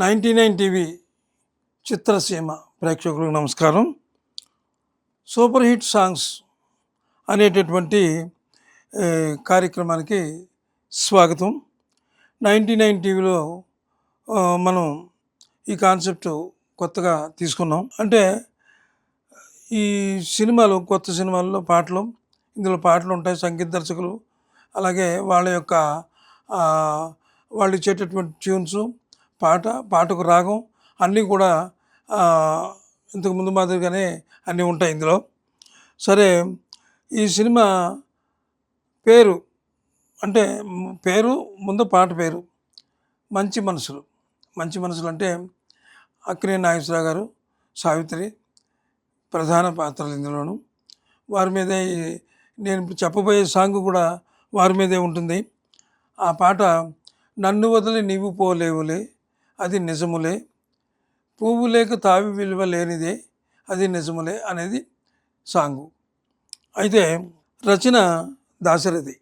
Ninety nine TV చిత్రసీమ ప్రేక్షకులకు నమస్కారం. Super hit songs అనేటటువంటి కార్యక్రమానికి స్వాగతం. నైంటీ నైన్ టీవీలో మనం ఈ కాన్సెప్ట్ కొత్తగా తీసుకున్నాం. అంటే ఈ సినిమాలు కొత్త సినిమాల్లో పాటలు ఇందులో పాటలు ఉంటాయి సంగీత దర్శకులు అలాగే వాళ్ళ యొక్క వాళ్ళు ఇచ్చేటటువంటి ట్యూన్స్ పాట పాటకు రాగం అన్నీ కూడా ఇంతకు ముందు మాదిరిగానే అన్నీ ఉంటాయి ఇందులో. సరే ఈ సినిమా పేరు అంటే పేరు ముందు పాట పేరు మంచి మనసులు. మంచి మనసులు అంటే అక్కినే నాగేశ్వరరావు గారు సావిత్రి ప్రధాన పాత్రలు ఇందులోను. వారి మీదే ఈ- నేను ఇప్పుడు చెప్పబోయే సాంగ్ కూడా వారి మీదే ఉంటుంది. ఆ పాట నన్ను వదిలి నీవు పోలేవులే అది నిజములే. పువ్వు లేక తావి విలువ లేనిదే అది నిజములే అనేది సాంగు. అయితే రచన దాశరథి.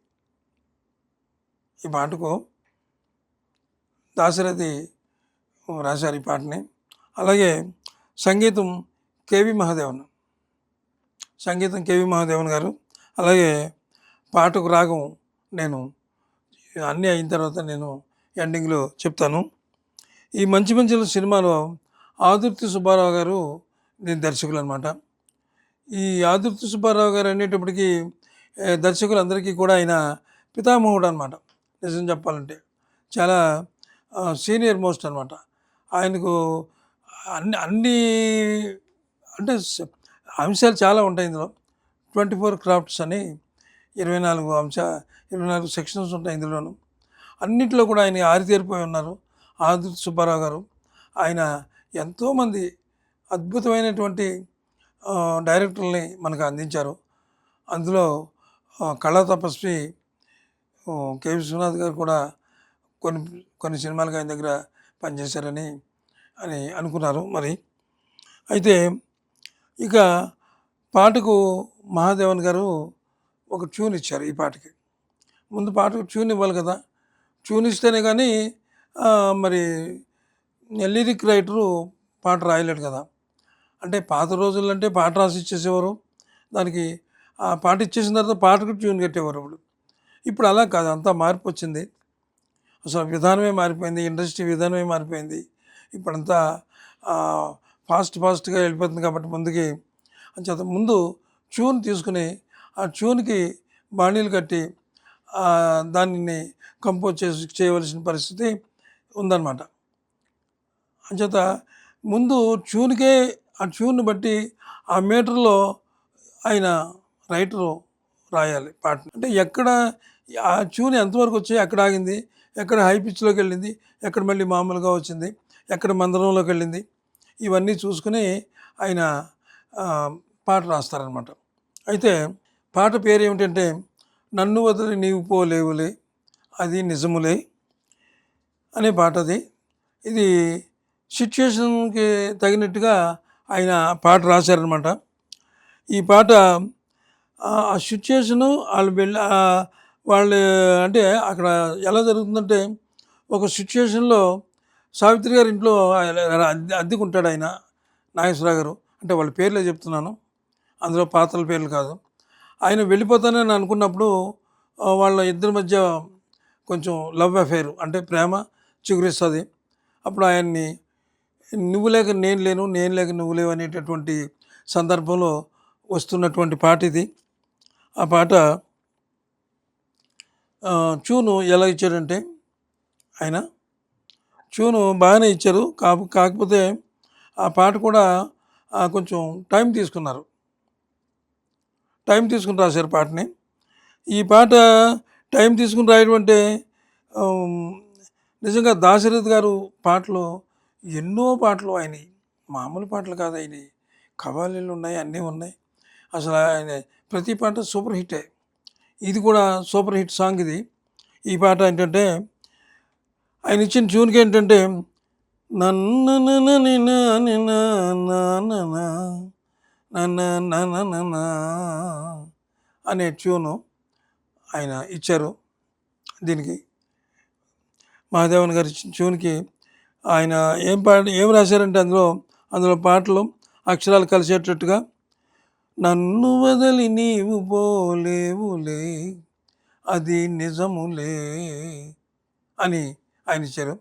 ఈ పాటకు దాశరథి రాశారు ఈ పాటని. అలాగే సంగీతం కేవి మహాదేవన్. సంగీతం కేవి మహాదేవన్ గారు. అలాగే పాటకు రాగం నేను అన్నీ అయిన తర్వాత నేను ఎండింగ్లో చెప్తాను. ఈ మంచి మంచి సినిమాలో ఆదుర్తి సుబ్బారావు గారు నేను దర్శకులు అనమాట ఈ ఆదుర్తి సుబ్బారావు గారు అనేటప్పటికీ దర్శకులందరికీ కూడా ఆయన పితామహుడు అనమాట నిజం చెప్పాలంటే చాలా సీనియర్ మోస్ట్ అనమాట ఆయనకు అన్ని అన్ని అంటే అంశాలు చాలా ఉంటాయి ఇందులో. ట్వంటీ ఫోర్ క్రాఫ్ట్స్ అని ఇరవై నాలుగు అంశ ఇరవై నాలుగు సెక్షన్స్ ఉంటాయి ఇందులోను. అన్నింటిలో కూడా ఆయన ఆరితేరిపోయి ఉన్నారు. ఆదుర్తి సుబ్బారావు గారు. ఆయన ఎంతోమంది అద్భుతమైనటువంటి ఆ, డైరెక్టర్లని మనకు అందించారు. అందులో కళా తపస్వి కె విశ్వనాథ్ గారు కూడా కొన్ని కొన్ని సినిమాలకు ఆయన దగ్గర పనిచేశారని అని అనుకున్నారు మరి. అయితే ఇక పాటకు మహాదేవన్ గారు ఒక ట్యూన్ ఇచ్చారు ఈ పాటకి. ముందు పాటకు ట్యూన్ ఇవ్వాలి కదా. ట్యూన్ ఇస్తేనే కానీ మరి లిరిక్ రైటరు పాట రాయలేడు కదా. అంటే పాత రోజుల్లో అంటే పాట రాసి ఇచ్చేసేవారు. దానికి ఆ పాట ఇచ్చేసిన తర్వాత పాటకు ట్యూన్ కట్టేవారు ఇప్పుడు. ఇప్పుడు అలా కాదు అంతా మార్పు వచ్చింది. అసలు విధానమే మారిపోయింది ఇండస్ట్రీ విధానమే మారిపోయింది. ఇప్పుడంతా ఫాస్ట్ ఫాస్ట్గా వెళ్ళిపోతుంది కాబట్టి ముందుకి అంచేత ముందు ట్యూన్ తీసుకుని ఆ ట్యూన్కి బాణీలు కట్టి దానిని కంపోజ్ చేసి చేయవలసిన పరిస్థితి ఉందన్నమాట. అంచేత ముందు ట్యూన్కే ఆ ట్యూన్ బట్టి ఆ మీటర్లో ఆయన రైటరు రాయాలి పాట అంటే ఎక్కడ ఆ ట్యూన్ ఎంతవరకు వచ్చి ఎక్కడ ఆగింది ఎక్కడ హై పిచ్లోకి వెళ్ళింది ఎక్కడ మళ్ళీ మామూలుగా వచ్చింది ఎక్కడ మందరంలోకి వెళ్ళింది ఇవన్నీ చూసుకుని ఆయన పాట రాస్తారనమాట అయితే పాట పేరు ఏమిటంటే నన్ను వదిలి నీవు పోలేవులే అది నిజములే అనే పాట అది ఇది సిచ్యుయేషన్కి తగినట్టుగా ఆయన పాట రాశారనమాట ఈ పాట ఆ సిచ్యుయేషను వాళ్ళు వెళ్ళి వాళ్ళు అంటే అక్కడ ఎలా జరుగుతుందంటే ఒక సిచ్యుయేషన్లో సావిత్రి గారి ఇంట్లో అద్దెకుంటాడు ఆయన నాగేశ్వరరావు గారు. అంటే వాళ్ళ పేర్లే చెప్తున్నాను. అందులో పాత్రల పేర్లు కాదు. ఆయన వెళ్ళిపోతానని అనుకున్నప్పుడు వాళ్ళ ఇద్దరి మధ్య కొంచెం లవ్ అఫేర్ అంటే ప్రేమ చిగురిస్తుంది. అప్పుడు ఆయన్ని నువ్వు లేక నేను లేను నేను లేక నువ్వు లేవు అనేటటువంటి సందర్భంలో వస్తున్నటువంటి పాట ఇది. ఆ పాట చూను ఎలా ఇచ్చాడంటే ఆయన చూను బాగానే ఇచ్చారు కాపు కాకపోతే ఆ పాట కూడా కొంచెం టైం తీసుకున్నారు. టైం తీసుకుని రాశారు పాటని. ఈ పాట టైం తీసుకుని రాయడం అంటే నిజంగా దాశరథ్ గారు పాటలు ఎన్నో పాటలు అయినాయి మామూలు పాటలు కాదు అయినాయి కవాలీలు ఉన్నాయి అన్నీ ఉన్నాయి. అసలు ఆయన ప్రతి పాట సూపర్ హిట్టే ఇది కూడా సూపర్ హిట్ సాంగ్ ఇది. ఈ పాట ఏంటంటే ఆయన ఇచ్చిన ట్యూన్కి ఏంటంటే నన్ను నన్ను అనే ట్యూను ఆయన ఇచ్చారు దీనికి మహాదేవన్ గారి ట్యూన్కి ఆయన ఏం పాట ఏం రాశారంటే అందులో అందులో పాటలు అక్షరాలు కలిసేటట్టుగా నన్ను వదిలి నీవు పోలేవులే అది నిజములే అని ఆయన ఇచ్చారు.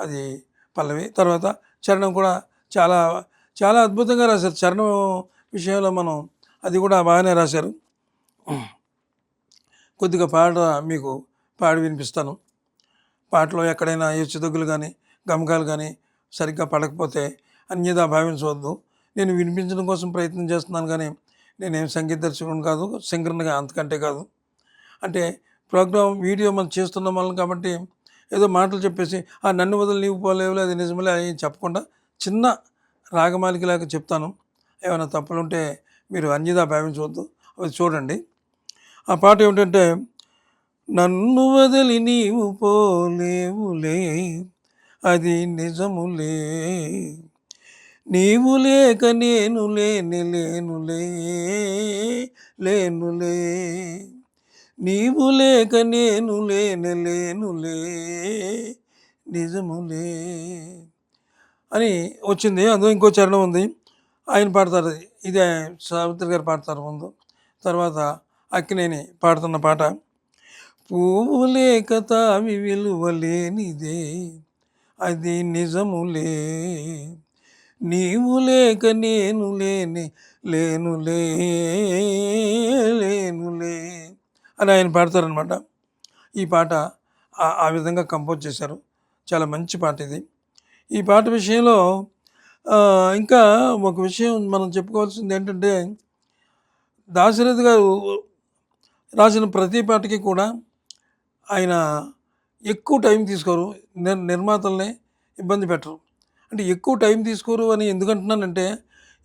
అది పల్లవి. తర్వాత చరణం కూడా చాలా చాలా అద్భుతంగా రాశారు. చరణం విషయంలో మనం అది కూడా బాగానే రాశారు. కొద్దిగా పాట మీకు పాడి వినిపిస్తాను. పాటలో ఎక్కడైనా హెచ్చుతగ్గులు కానీ గమకాలు కానీ సరిగ్గా పడకపోతే అన్యదా భావించవద్దు నేను వినిపించడం కోసం ప్రయత్నం చేస్తున్నాను కానీ నేనేం సంగీత దర్శకుడు కాదు సింగర్గా అంతకంటే కాదు. అంటే ప్రోగ్రామ్ వీడియో మనం చేస్తున్నాం వాళ్ళం కాబట్టి ఏదో మాటలు చెప్పేసి ఆ నన్ను వదిలి నీవు పోలేవులే అది నిజమలే అని చెప్పకుండా చిన్న రాగమాలికలాగా చెప్తాను. ఏమైనా తప్పులు ఉంటే మీరు అన్యదా భావించవద్దు. అది చూడండి. ఆ పాట ఏమిటంటే నన్ను వదిలి నీవు పోలేవులే. అది నిజములే. నీవు లేక నేను లేని లేనులే. లేనులే. నీవు లేక నేను లేని లేనులే. నిజములే. అని వచ్చింది. అందులో ఇంకో చరణం ఉంది. ఆయన పాడతారు అది. ఇదే సావిత్రి గారు పాడతారు ముందు. తర్వాత అక్కినేని పాడుతున్న పాట. పువ్వు లేక తావి విలువలేనిదే అది నిజములే. నీవు లేక నేను లేని లేనులే లేనులే అని ఆయన పాడతారనమాట ఈ పాట ఆ- విధంగా కంపోజ్ చేశారు. చాలా మంచి పాట ఇది. ఈ పాట విషయంలో ఇంకా ఒక విషయం మనం చెప్పుకోవాల్సింది ఏంటంటే దాశరథి గారు రాసిన ప్రతి పాటకి కూడా ఆయన ఎక్కువ టైం తీసుకోరు నిర్ నిర్మాతల్ని ఇబ్బంది పెట్టరు. అంటే ఎక్కువ టైం తీసుకోరు అని ఎందుకంటున్నానంటే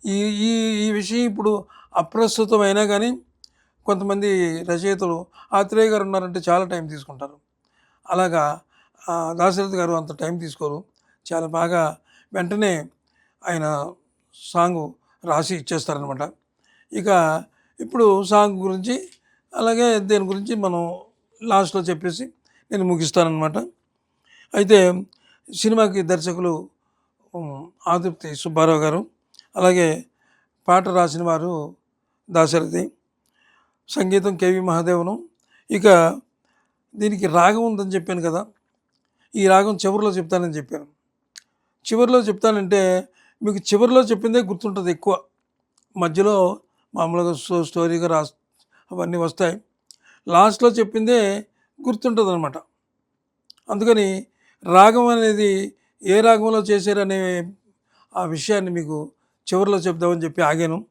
ఈ ఈ ఈ విషయం ఇప్పుడు అప్రస్తుతం అయినా కానీ కొంతమంది రచయితలు ఆత్రేయ గారు ఉన్నారంటే చాలా టైం తీసుకుంటారు. అలాగా ఆ, దాశరథి గారు అంత టైం తీసుకోరు. చాలా బాగా వెంటనే ఆయన సాంగ్ రాసి ఇచ్చేస్తారనమాట ఇక ఇప్పుడు సాంగ్ గురించి అలాగే దేని గురించి మనం లాస్ట్లో చెప్పేసి నేను ముగిస్తానమాట అయితే సినిమాకి దర్శకులు ఉమ్, సుబ్బారావు గారు అలాగే పాట రాసిన వారు దాశరథి సంగీతం కేవి మహాదేవను. ఇక దీనికి రాగం ఉందని చెప్పాను కదా ఈ రాగం చివరిలో చెప్తానని చెప్పాను. చివరిలో చెప్తానంటే మీకు చివరిలో చెప్పిందే గుర్తుంటుంది ఎక్కువ. మధ్యలో మామూలుగా స్టోరీగా రా అవన్నీ వస్తాయి. లాస్ట్లో చెప్పిందే గుర్తుంటుంది అనమాట అందుకని రాగం అనేది ఏ రాగంలో చేశారనే ఆ విషయాన్ని మీకు చివరిలో చెప్దామని చెప్పి ఆగాను.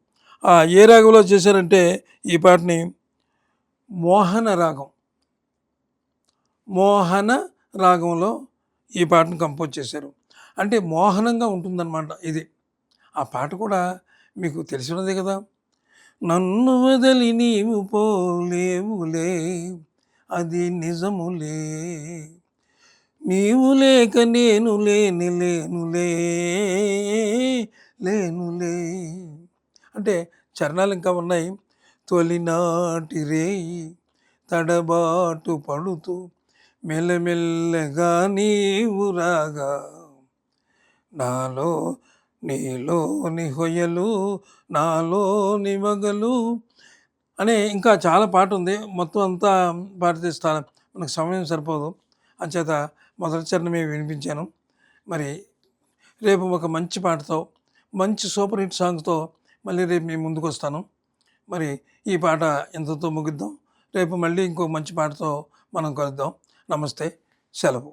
ఆ ఏ రాగంలో చేశారంటే ఈ పాటని మోహన రాగం. మోహన రాగంలో ఈ పాటను కంపోజ్ చేశారు. అంటే మోహనంగా ఉంటుందన్నమాట ఇది. ఆ పాట కూడా మీకు తెలిసినదే కదా. నన్ను వదిలి నీవు పోలేవులే అది నిజములే. నీవు లేక నేను లేని లేనులే లేనులే. అంటే చరణాలు ఇంకా ఉన్నాయి. తొలినాటి రేయి తడబాటు పడుతూ మెల్లమెల్లగా నీవు రాగా నాలో నీలోని హొయలు నాలోని మగలు అనే ఇంకా చాలా పాట ఉంది మొత్తం అంతా పాడితే స్థా- మనకు సమయం సరిపోదు. అంచేత మొదటి చరణమే వినిపించాను. మరి రేపు ఒక మంచి పాటతో మంచి సూపర్ హిట్ సాంగ్తో మళ్ళీ రేపు మేము ముందుకు వస్తాను మరి ఈ పాట ఎంతతో ముగిద్దాం? రేపు మళ్ళీ ఇంకో మంచి పాటతో మనం కలుద్దాం. నమస్తే. సెలవు.